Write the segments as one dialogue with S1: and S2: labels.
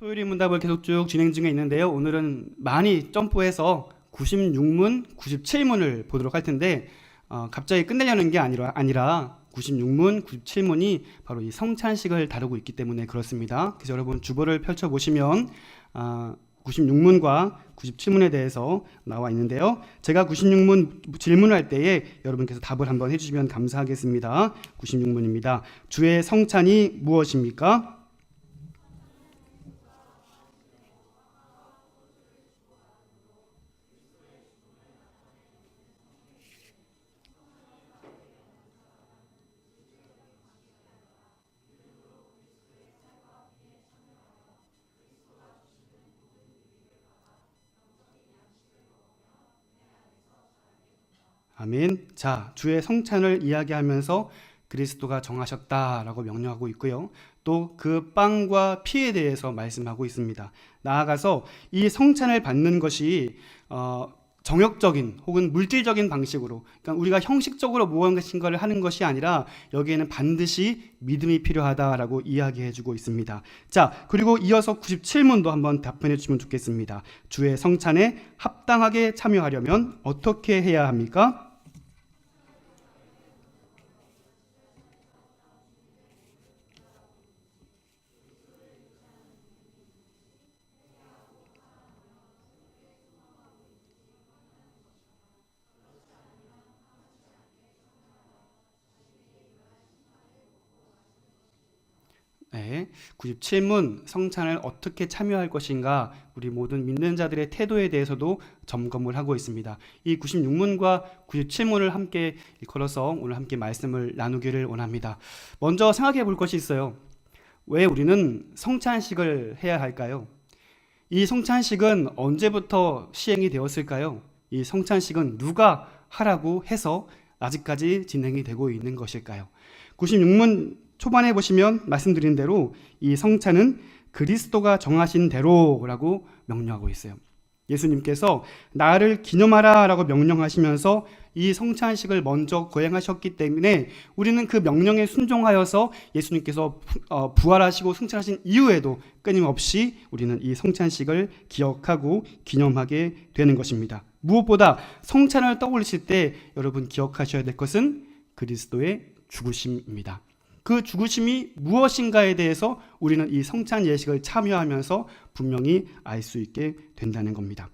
S1: 소요리 문답을 계속 쭉 진행 중에 있는데요. 오늘은 많이 점프해서 96문, 97문을 보도록 할 텐데 어, 갑자기 끝내려는 게 아니라, 아니라 96문, 97문이 바로 이 성찬식을 다루고 있기 때문에 그렇습니다. 그래서 여러분 주보를 펼쳐보시면 아, 96문과 97문에 대해서 나와 있는데요. 제가 96문 질문을 할 때에 여러분께서 답을 한번 해주시면 감사하겠습니다. 96문입니다. 주의 성찬이 무엇입니까? 아멘. 자, 주의 성찬을 이야기하면서 그리스도가 정하셨다라고 명령하고 있고요. 또 그 빵과 피에 대해서 말씀하고 있습니다. 나아가서 이 성찬을 받는 것이 어, 정역적인 혹은 물질적인 방식으로, 그러니까 우리가 형식적으로 무언가를 하는 것이 아니라 여기에는 반드시 믿음이 필요하다라고 이야기해 주고 있습니다. 자, 그리고 이어서 97문도 한번 답변해 주시면 좋겠습니다. 주의 성찬에 합당하게 참여하려면 어떻게 해야 합니까? 97문 성찬을 어떻게 참여할 것인가 우리 모든 믿는 자들의 태도에 대해서도 점검을 하고 있습니다. 이 96문과 97문을 함께 걸어서 오늘 함께 말씀을 나누기를 원합니다. 먼저 생각해 볼 것이 있어요. 왜 우리는 성찬식을 해야 할까요? 이 성찬식은 언제부터 시행이 되었을까요? 이 성찬식은 누가 하라고 해서 아직까지 진행이 되고 있는 것일까요? 96문 초반에 보시면 말씀드린 대로 이 성찬은 그리스도가 정하신 대로라고 명령하고 있어요. 예수님께서 나를 기념하라라고 명령하시면서 이 성찬식을 먼저 거행하셨기 때문에 우리는 그 명령에 순종하여서 예수님께서 어, 부활하시고 승천하신 이후에도 끊임없이 우리는 이 성찬식을 기억하고 기념하게 되는 것입니다. 무엇보다 성찬을 떠올리실 때 여러분 기억하셔야 될 것은 그리스도의 죽으심입니다. 그 죽으심이 무엇인가에 대해서 우리는 이 성찬 예식을 참여하면서 분명히 알 수 있게 된다는 겁니다.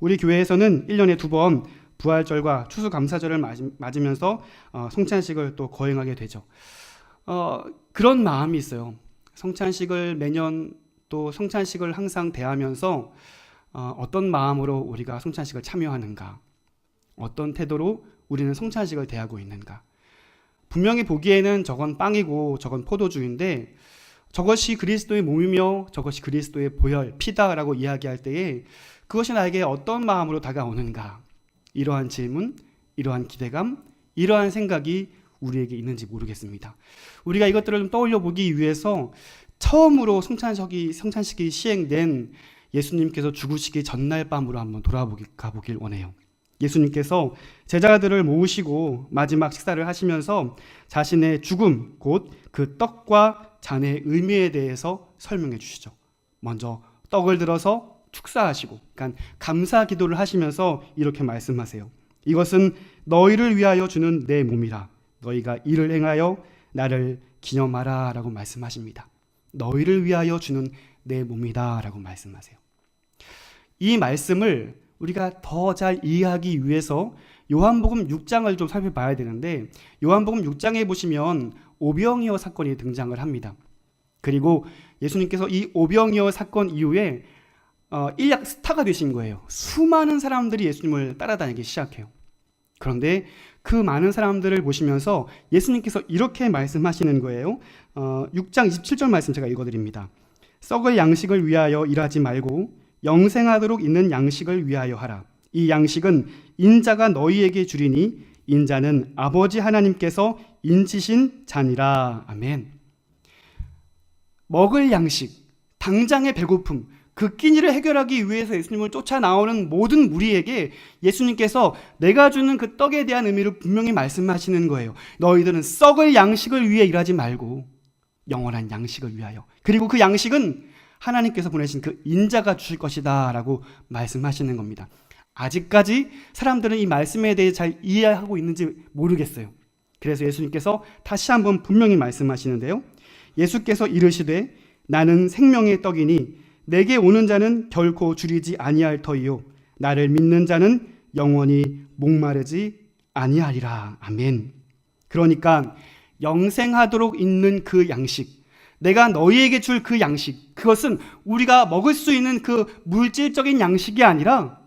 S1: 우리 교회에서는 1년에 두 번 부활절과 추수감사절을 맞으면서 어, 성찬식을 또 거행하게 되죠. 어, 그런 마음이 있어요. 성찬식을 매년 또 성찬식을 항상 대하면서 어, 어떤 마음으로 우리가 성찬식을 참여하는가, 어떤 태도로 우리는 성찬식을 대하고 있는가. 분명히 보기에는 저건 빵이고 저건 포도주인데 저것이 그리스도의 몸이며 저것이 그리스도의 보혈, 피다라고 이야기할 때에 그것이 나에게 어떤 마음으로 다가오는가? 이러한 질문, 이러한 기대감, 이러한 생각이 우리에게 있는지 모르겠습니다. 우리가 이것들을 좀 떠올려 보기 위해서 처음으로 성찬식이, 성찬식이 시행된 예수님께서 죽으시기 전날 밤으로 한번 돌아가 보길 원해요. 예수님께서 제자들을 모으시고 마지막 식사를 하시면서 자신의 죽음, 곧 그 떡과 잔의 의미에 대해서 설명해 주시죠. 먼저 떡을 들어서 축사하시고, 그러니까 감사 기도를 하시면서 이렇게 말씀하세요. 이것은 너희를 위하여 주는 내 몸이라. 너희가 이를 행하여 나를 기념하라. 라고 말씀하십니다. 너희를 위하여 주는 내 몸이다. 라고 말씀하세요. 이 말씀을 우리가 더 잘 이해하기 위해서 요한복음 6장을 좀 살펴봐야 되는데 요한복음 6장에 보시면 오병이어 사건이 등장을 합니다. 그리고 예수님께서 이 오병이어 사건 이후에 어, 일약 스타가 되신 거예요. 수많은 사람들이 예수님을 따라다니기 시작해요. 그런데 그 많은 사람들을 보시면서 예수님께서 이렇게 말씀하시는 거예요. 어, 6장 27절 말씀 제가 읽어드립니다. 썩을 양식을 위하여 일하지 말고 영생하도록 있는 양식을 위하여 하라. 이 양식은 인자가 너희에게 주리니 인자는 아버지 하나님께서 인치신 잔이라. 아멘. 먹을 양식, 당장의 배고픔, 그 끼니를 해결하기 위해서 예수님을 쫓아 나오는 모든 무리에게 예수님께서 내가 주는 그 떡에 대한 의미를 분명히 말씀하시는 거예요. 너희들은 썩을 양식을 위해 일하지 말고 영원한 양식을 위하여. 그리고 그 양식은 하나님께서 보내신 그 인자가 주실 것이다 라고 말씀하시는 겁니다. 아직까지 사람들은 이 말씀에 대해 잘 이해하고 있는지 모르겠어요. 그래서 예수님께서 다시 한번 분명히 말씀하시는데요. 예수께서 이르시되 나는 생명의 떡이니 내게 오는 자는 결코 줄이지 아니할 터이요 나를 믿는 자는 영원히 목마르지 아니하리라. 아멘. 그러니까 영생하도록 있는 그 양식, 내가 너희에게 줄 그 양식, 그것은 우리가 먹을 수 있는 그 물질적인 양식이 아니라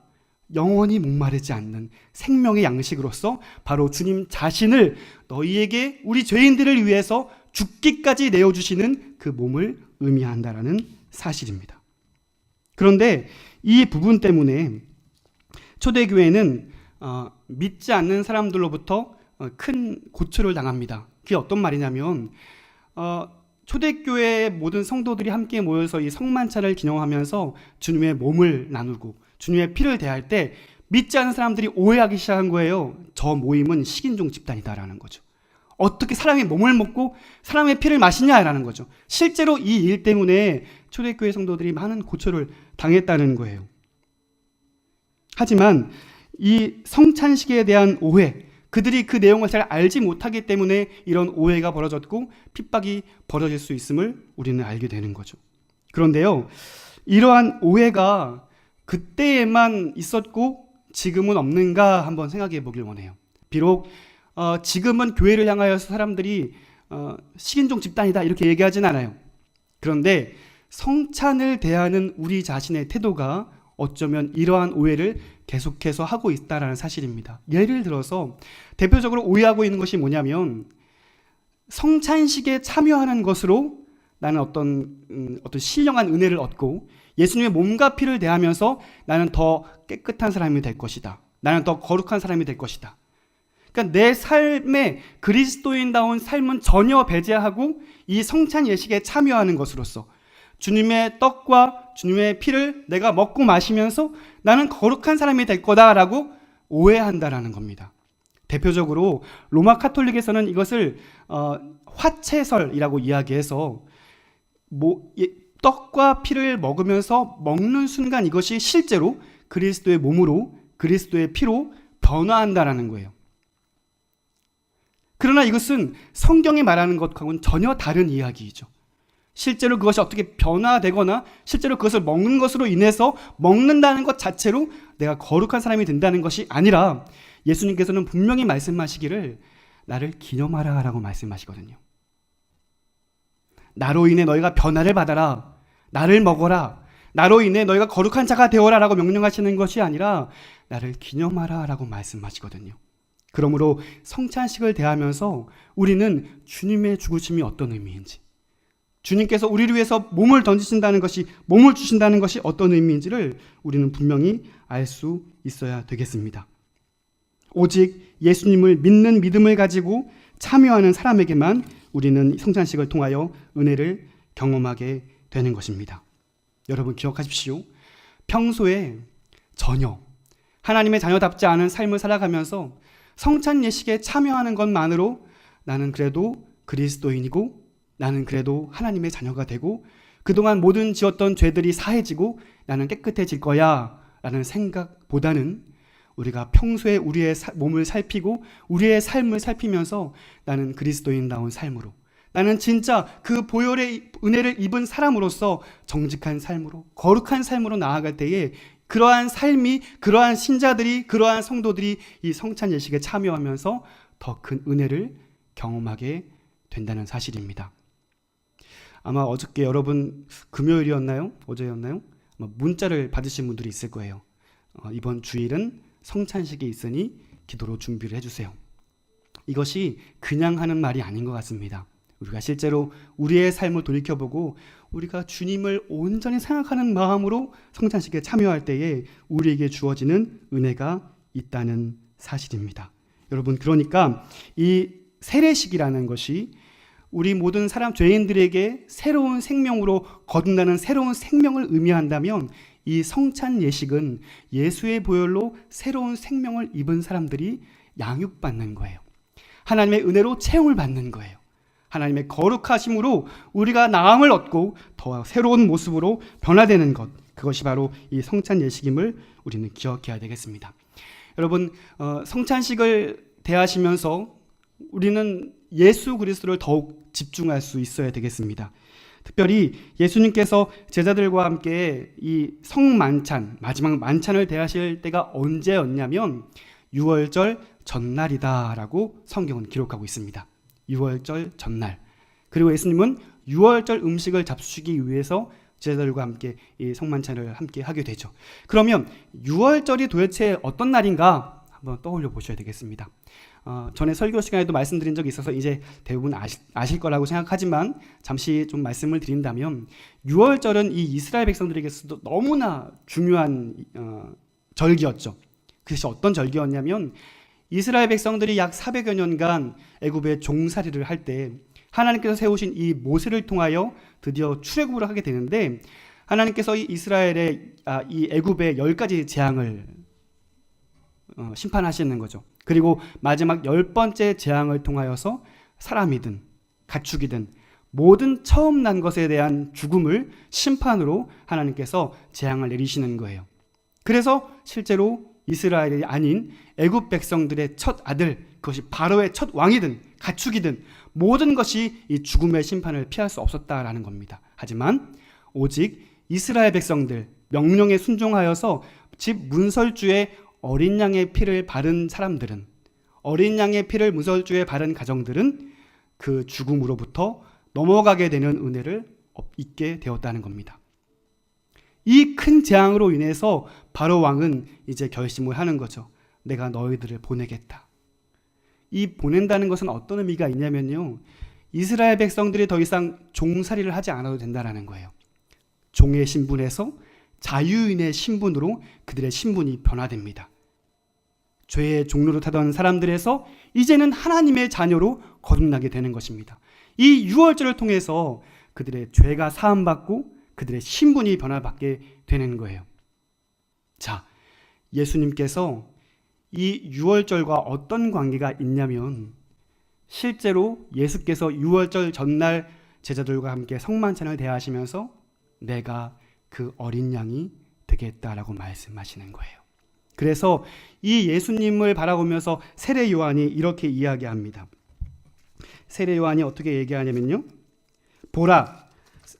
S1: 영원히 목마르지 않는 생명의 양식으로서 바로 주님 자신을 너희에게 우리 죄인들을 위해서 죽기까지 내어주시는 그 몸을 의미한다라는 사실입니다. 그런데 이 부분 때문에 초대교회는 어, 믿지 않는 사람들로부터 어, 큰 고초를 당합니다. 그게 어떤 말이냐면 어, 초대교회 모든 성도들이 함께 모여서 이 성만찬을 기념하면서 주님의 몸을 나누고 주님의 피를 대할 때 믿지 않는 사람들이 오해하기 시작한 거예요. 저 모임은 식인종 집단이다라는 거죠. 어떻게 사람의 몸을 먹고 사람의 피를 마시냐라는 거죠. 실제로 이 일 때문에 초대교회 성도들이 많은 고초를 당했다는 거예요. 하지만 이 성찬식에 대한 오해, 그들이 그 내용을 잘 알지 못하기 때문에 이런 오해가 벌어졌고 핍박이 벌어질 수 있음을 우리는 알게 되는 거죠. 그런데요, 이러한 오해가 그때에만 있었고 지금은 없는가 한번 생각해 보길 원해요. 비록 어, 지금은 교회를 향하여서 사람들이 어, 식인종 집단이다 이렇게 얘기하진 않아요. 그런데 성찬을 대하는 우리 자신의 태도가 어쩌면 이러한 오해를 계속해서 하고 있다라는 사실입니다. 예를 들어서 대표적으로 오해하고 있는 것이 뭐냐면 성찬식에 참여하는 것으로 나는 어떤 음, 어떤 신령한 은혜를 얻고 예수님의 몸과 피를 대하면서 나는 더 깨끗한 사람이 될 것이다. 나는 더 거룩한 사람이 될 것이다. 그러니까 내 삶에 그리스도인다운 삶은 전혀 배제하고 이 성찬 예식에 참여하는 것으로서 주님의 떡과 주님의 피를 내가 먹고 마시면서 나는 거룩한 사람이 될 거다라고 오해한다라는 겁니다. 대표적으로 로마 카톨릭에서는 이것을 어, 화채설이라고 이야기해서 뭐, 예, 떡과 피를 먹으면서 먹는 순간 이것이 실제로 그리스도의 몸으로 그리스도의 피로 변화한다라는 거예요. 그러나 이것은 성경이 말하는 것과는 전혀 다른 이야기이죠. 실제로 그것이 어떻게 변화되거나 실제로 그것을 먹는 것으로 인해서 먹는다는 것 자체로 내가 거룩한 사람이 된다는 것이 아니라 예수님께서는 분명히 말씀하시기를 나를 기념하라 라고 말씀하시거든요. 나로 인해 너희가 변화를 받아라. 나를 먹어라. 나로 인해 너희가 거룩한 자가 되어라 라고 명령하시는 것이 아니라 나를 기념하라 라고 말씀하시거든요. 그러므로 성찬식을 대하면서 우리는 주님의 죽으심이 어떤 의미인지 주님께서 우리를 위해서 몸을 던지신다는 것이 몸을 주신다는 것이 어떤 의미인지를 우리는 분명히 알 수 있어야 되겠습니다. 오직 예수님을 믿는 믿음을 가지고 참여하는 사람에게만 우리는 성찬식을 통하여 은혜를 경험하게 되는 것입니다. 여러분 기억하십시오. 평소에 전혀 하나님의 자녀답지 않은 삶을 살아가면서 성찬 예식에 참여하는 것만으로 나는 그래도 그리스도인이고 나는 그래도 하나님의 자녀가 되고 그동안 모든 지었던 죄들이 사해지고 나는 깨끗해질 거야 라는 생각보다는 우리가 평소에 우리의 몸을 살피고 우리의 삶을 살피면서 나는 그리스도인다운 삶으로 나는 진짜 그 보혈의 은혜를 입은 사람으로서 정직한 삶으로 거룩한 삶으로 나아갈 때에 그러한 삶이 그러한 신자들이 그러한 성도들이 이 성찬 예식에 참여하면서 더 큰 은혜를 경험하게 된다는 사실입니다. 아마 어저께 여러분 금요일이었나요? 어제였나요? 문자를 받으신 분들이 있을 거예요. 어, 이번 주일은 성찬식이 있으니 기도로 준비를 해주세요. 이것이 그냥 하는 말이 아닌 것 같습니다. 우리가 실제로 우리의 삶을 돌이켜보고 우리가 주님을 온전히 생각하는 마음으로 성찬식에 참여할 때에 우리에게 주어지는 은혜가 있다는 사실입니다. 여러분, 그러니까 이 세례식이라는 것이 우리 모든 사람 죄인들에게 새로운 생명으로 거듭나는 새로운 생명을 의미한다면 이 성찬 예식은 예수의 보혈로 새로운 생명을 입은 사람들이 양육받는 거예요. 하나님의 은혜로 채용을 받는 거예요. 하나님의 거룩하심으로 우리가 나음을 얻고 더 새로운 모습으로 변화되는 것 그것이 바로 이 성찬 예식임을 우리는 기억해야 되겠습니다. 여러분 어, 성찬식을 대하시면서 우리는 예수 그리스도를 더욱 집중할 수 있어야 되겠습니다. 특별히 예수님께서 제자들과 함께 이 성만찬 마지막 만찬을 대하실 때가 언제였냐면 6월절 전날이다라고 성경은 기록하고 있습니다. 6월절 전날. 그리고 예수님은 6월절 음식을 잡수시기 위해서 제자들과 함께 이 성만찬을 함께 하게 되죠. 그러면 6월절이 도대체 어떤 날인가 한번 떠올려 보셔야 되겠습니다. 어, 전에 설교 시간에도 말씀드린 적이 있어서 이제 대부분 아실, 아실 거라고 생각하지만 잠시 좀 말씀을 드린다면 6월절은 이 이스라엘 백성들에게서도 너무나 중요한 어, 절기였죠. 그것이 어떤 절기였냐면 이스라엘 백성들이 약 400여 년간 애굽에 종살이를 할 때 하나님께서 세우신 이 모세를 통하여 드디어 출애굽을 하게 되는데 하나님께서 이 이스라엘의 아, 이 애굽의 열 가지 재앙을 어, 심판하시는 거죠. 그리고 마지막 열 번째 재앙을 통하여서 사람이든 가축이든 모든 처음 난 것에 대한 죽음을 심판으로 하나님께서 재앙을 내리시는 거예요. 그래서 실제로 이스라엘이 아닌 애굽 백성들의 첫 아들 그것이 바로의 첫 왕이든 가축이든 모든 것이 이 죽음의 심판을 피할 수 없었다라는 겁니다. 하지만 오직 이스라엘 백성들 명령에 순종하여서 집 문설주에 어린 양의 피를 바른 사람들은 어린 양의 피를 문설주에 바른 가정들은 그 죽음으로부터 넘어가게 되는 은혜를 잊게 되었다는 겁니다. 이 큰 재앙으로 인해서 바로 왕은 이제 결심을 하는 거죠. 내가 너희들을 보내겠다. 이 보낸다는 것은 어떤 의미가 있냐면요. 이스라엘 백성들이 더 이상 종살이를 하지 않아도 된다라는 거예요. 종의 신분에서 자유인의 신분으로 그들의 신분이 변화됩니다. 죄의 종로로 타던 사람들에서 이제는 하나님의 자녀로 거듭나게 되는 것입니다. 이 유월절을 통해서 그들의 죄가 사함받고 그들의 신분이 변화받게 되는 거예요. 자, 예수님께서 이 유월절과 어떤 관계가 있냐면 실제로 예수께서 유월절 전날 제자들과 함께 성만찬을 대하시면서 내가 그 어린 양이 되겠다라고 말씀하시는 거예요. 그래서 이 예수님을 바라보면서 세례 요한이 이렇게 이야기합니다. 세례 요한이 어떻게 얘기하냐면요. 보라,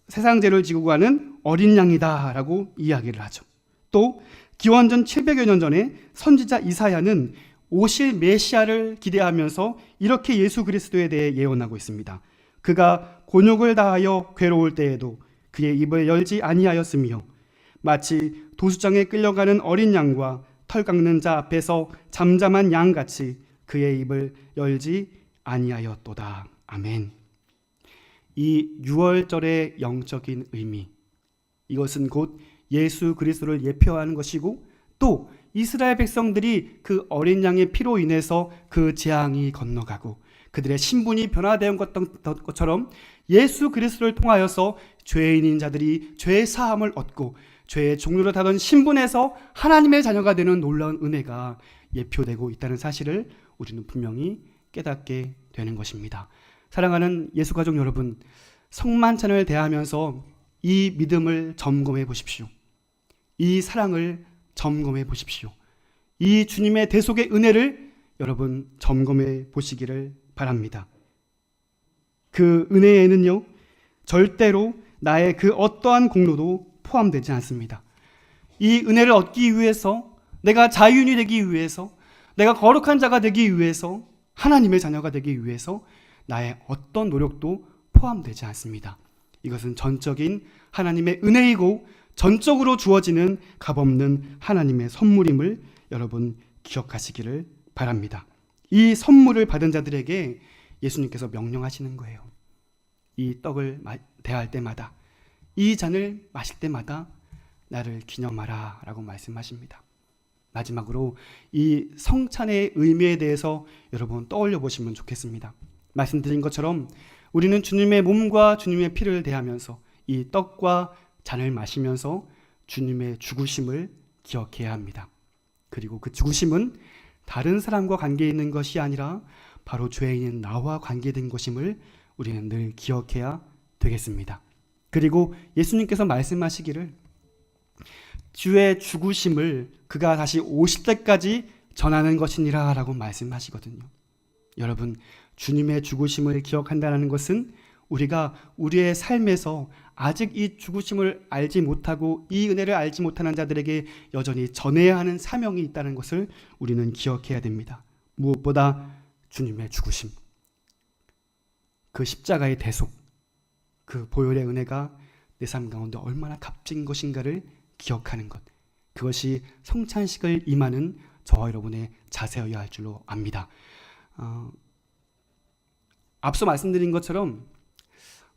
S1: 세상 죄를 지고 가는 어린 양이다라고 이야기를 하죠. 또 기원전 700여 년 전에 선지자 이사야는 오실 메시아를 기대하면서 이렇게 예수 그리스도에 대해 예언하고 있습니다. 그가 곤욕을 다하여 괴로울 때에도 그의 입을 열지 아니하였으며 마치 도수장에 끌려가는 어린 양과 털 깎는 자 앞에서 잠잠한 양같이 그의 입을 열지 아니하였도다. 아멘. 이 유월절의 영적인 의미 이것은 곧 예수 그리스도를 예표하는 것이고 또 이스라엘 백성들이 그 어린 양의 피로 인해서 그 재앙이 건너가고 그들의 신분이 변화되었던 것처럼 예수 그리스도를 통하여서 죄인인 자들이 죄 사함을 얻고 죄의 종류로 타던 신분에서 하나님의 자녀가 되는 놀라운 은혜가 예표되고 있다는 사실을 우리는 분명히 깨닫게 되는 것입니다. 사랑하는 예수 가족 여러분, 성만찬을 대하면서 이 믿음을 점검해 보십시오. 이 사랑을 점검해 보십시오. 이 주님의 대속의 은혜를 여러분 점검해 보시기를 바랍니다. 그 은혜에는요, 절대로 나의 그 어떠한 공로도 포함되지 않습니다. 이 은혜를 얻기 위해서, 내가 자유인이 되기 위해서, 내가 거룩한 자가 되기 위해서, 하나님의 자녀가 되기 위해서 나의 어떤 노력도 포함되지 않습니다. 이것은 전적인 하나님의 은혜이고 전적으로 주어지는 값없는 하나님의 선물임을 여러분 기억하시기를 바랍니다. 이 선물을 받은 자들에게 예수님께서 명령하시는 거예요. 이 떡을 대할 때마다 이 잔을 마실 때마다 나를 기념하라 라고 말씀하십니다. 마지막으로 이 성찬의 의미에 대해서 여러분 떠올려 보시면 좋겠습니다. 말씀드린 것처럼 우리는 주님의 몸과 주님의 피를 대하면서 이 떡과 잔을 마시면서 주님의 죽으심을 기억해야 합니다. 그리고 그 죽으심은 다른 사람과 관계 있는 것이 아니라 바로 죄인인 나와 관계된 것임을 우리는 늘 기억해야 되겠습니다. 그리고 예수님께서 말씀하시기를 주의 죽으심을 그가 다시 오실 때까지 전하는 것이니라 라고 말씀하시거든요. 여러분, 주님의 죽으심을 기억한다는 것은 우리가 우리의 삶에서 아직 이 죽으심을 알지 못하고 이 은혜를 알지 못하는 자들에게 여전히 전해야 하는 사명이 있다는 것을 우리는 기억해야 됩니다. 무엇보다 주님의 죽으심, 그 십자가의 대속, 그 보혈의 은혜가 내 삶 가운데 얼마나 값진 것인가를 기억하는 것. 그것이 성찬식을 임하는 저와 여러분의 자세여야 할 줄로 압니다. 어, 앞서 말씀드린 것처럼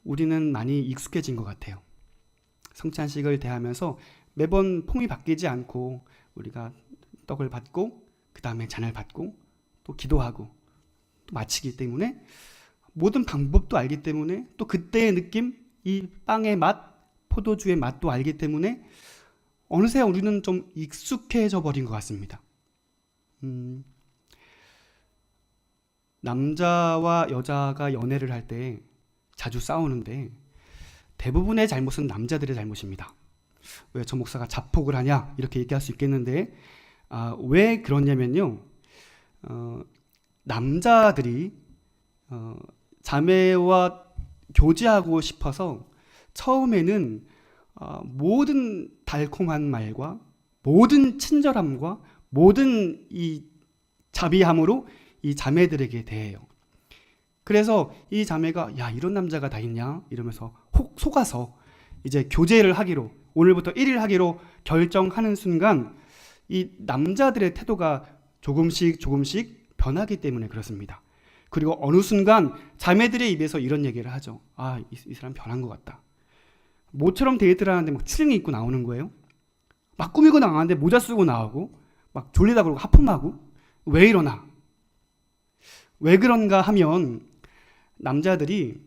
S1: 우리는 많이 익숙해진 것 같아요. 성찬식을 대하면서 매번 폼이 바뀌지 않고 우리가 떡을 받고 그 다음에 잔을 받고 또 기도하고 또 마치기 때문에 모든 방법도 알기 때문에 또 그때의 느낌, 이 빵의 맛, 포도주의 맛도 알기 때문에 어느새 우리는 좀 익숙해져 버린 것 같습니다. 음, 남자와 여자가 연애를 할 때 자주 싸우는데 대부분의 잘못은 남자들의 잘못입니다. 왜 저 목사가 자폭을 하냐 이렇게 얘기할 수 있겠는데 아, 왜 그러냐면요. 어, 남자들이 어, 자매와 교제하고 싶어서 처음에는 어, 모든 달콤한 말과 모든 친절함과 모든 이 자비함으로 이 자매들에게 대해요. 그래서 이 자매가 야 이런 남자가 다 있냐 이러면서 혹 속아서 이제 교제를 하기로 오늘부터 1일 하기로 결정하는 순간 이 남자들의 태도가 조금씩 조금씩 변하기 때문에 그렇습니다. 그리고 어느 순간 자매들의 입에서 이런 얘기를 하죠. 아, 이, 이 사람 변한 것 같다. 모처럼 데이트를 하는데 막 추링이 입고 나오는 거예요. 막 꾸미고 나가는데 모자 쓰고 나오고 막 졸리다 그러고 하품하고 왜 이러나? 왜 그런가 하면 남자들이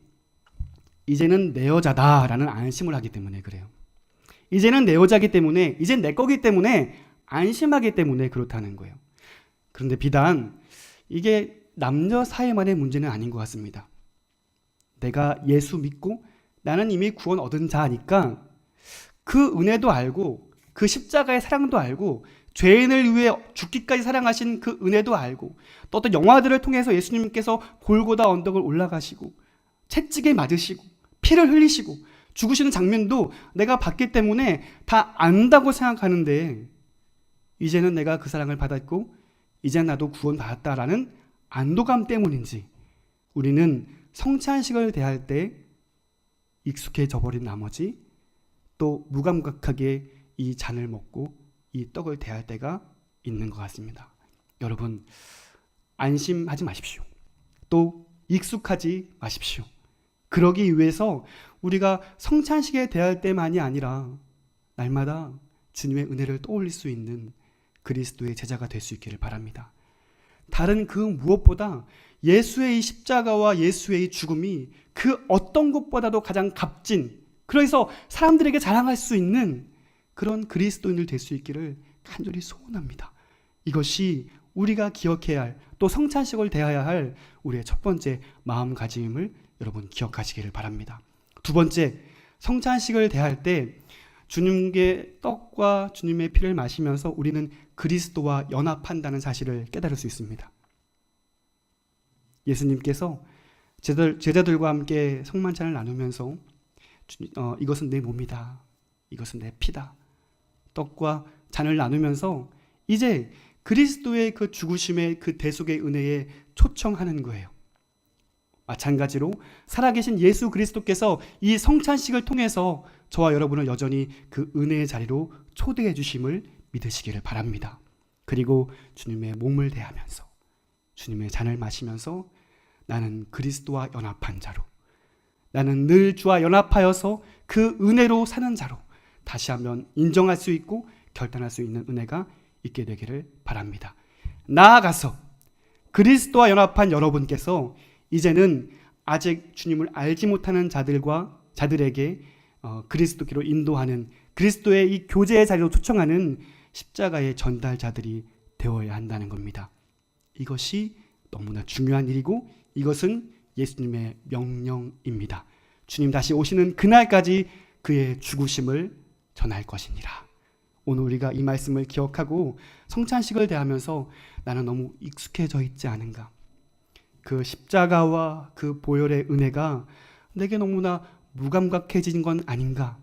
S1: 이제는 내 여자다라는 안심을 하기 때문에 그래요. 이제는 내 여자기 때문에 이젠 내 거기 때문에 안심하기 때문에 그렇다는 거예요. 그런데 비단 이게 남녀 사이만의 문제는 아닌 것 같습니다. 내가 예수 믿고 나는 이미 구원 얻은 자니까 그 은혜도 알고 그 십자가의 사랑도 알고 죄인을 위해 죽기까지 사랑하신 그 은혜도 알고 또 어떤 영화들을 통해서 예수님께서 골고다 언덕을 올라가시고 채찍에 맞으시고 피를 흘리시고 죽으시는 장면도 내가 봤기 때문에 다 안다고 생각하는데 이제는 내가 그 사랑을 받았고 이제 나도 구원받았다라는 안도감 때문인지 우리는 성찬식을 대할 때 익숙해져 버린 나머지 또 무감각하게 이 잔을 먹고 이 떡을 대할 때가 있는 것 같습니다. 여러분 안심하지 마십시오. 또 익숙하지 마십시오. 그러기 위해서 우리가 성찬식에 대할 때만이 아니라 날마다 주님의 은혜를 떠올릴 수 있는 그리스도의 제자가 될 수 있기를 바랍니다. 다른 그 무엇보다 예수의 이 십자가와 예수의 이 죽음이 그 어떤 것보다도 가장 값진 그래서 사람들에게 자랑할 수 있는 그런 그리스도인을 될 수 있기를 간절히 소원합니다. 이것이 우리가 기억해야 할 또 성찬식을 대해야 할 우리의 첫 번째 마음가짐을 여러분 기억하시기를 바랍니다. 두 번째 성찬식을 대할 때 주님께 떡과 주님의 피를 마시면서 우리는 그리스도와 연합한다는 사실을 깨달을 수 있습니다. 예수님께서 제자들, 제자들 과 함께 성만찬을 나누면서 어, 이것은 내 몸이다. 이것은 내 피다. 떡과 잔을 나누면서 이제 그리스도의 그 죽으심의 그 대속의 은혜에 초청하는 거예요. 마찬가지로 살아계신 예수 그리스도께서 이 성찬식을 통해서 저와 여러분을 여전히 그 은혜의 자리로 초대해 주심을 믿으시기를 바랍니다. 그리고 주님의 몸을 대하면서 주님의 잔을 마시면서 나는 그리스도와 연합한 자로 나는 늘 주와 연합하여서 그 은혜로 사는 자로 다시 한번 인정할 수 있고 결단할 수 있는 은혜가 있게 되기를 바랍니다. 나아가서 그리스도와 연합한 여러분께서 이제는 아직 주님을 알지 못하는 자들과 자들에게 어, 그리스도께로 인도하는 그리스도의 이 교제의 자리로 초청하는 십자가의 전달자들이 되어야 한다는 겁니다. 이것이 너무나 중요한 일이고 이것은 예수님의 명령입니다. 주님 다시 오시는 그날까지 그의 죽으심을 전할 것이니라. 오늘 우리가 이 말씀을 기억하고 성찬식을 대하면서 나는 너무 익숙해져 있지 않은가. 그 십자가와 그 보혈의 은혜가 내게 너무나 무감각해진 건 아닌가.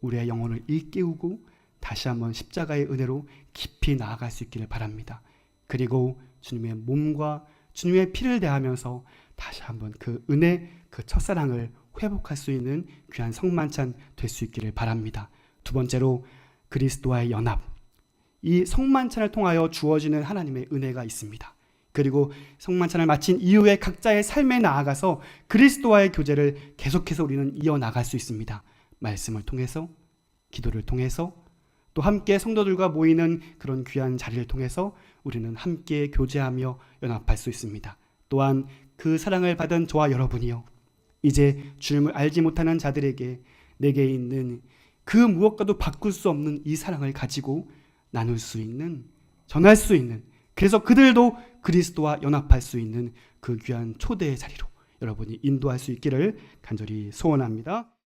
S1: 우리의 영혼을 일깨우고 다시 한번 십자가의 은혜로 깊이 나아갈 수 있기를 바랍니다. 그리고 주님의 몸과 주님의 피를 대하면서 다시 한번 그 은혜, 그 첫사랑을 회복할 수 있는 귀한 성만찬 될 수 있기를 바랍니다. 두 번째로 그리스도와의 연합. 이 성만찬을 통하여 주어지는 하나님의 은혜가 있습니다. 그리고 성만찬을 마친 이후에 각자의 삶에 나아가서 그리스도와의 교제를 계속해서 우리는 이어나갈 수 있습니다. 말씀을 통해서, 기도를 통해서, 또 함께 성도들과 모이는 그런 귀한 자리를 통해서 우리는 함께 교제하며 연합할 수 있습니다. 또한 그 사랑을 받은 저와 여러분이요. 이제 주님을 알지 못하는 자들에게 내게 있는 그 무엇과도 바꿀 수 없는 이 사랑을 가지고 나눌 수 있는, 전할 수 있는, 그래서 그들도 그리스도와 연합할 수 있는 그 귀한 초대의 자리로 여러분이 인도할 수 있기를 간절히 소원합니다.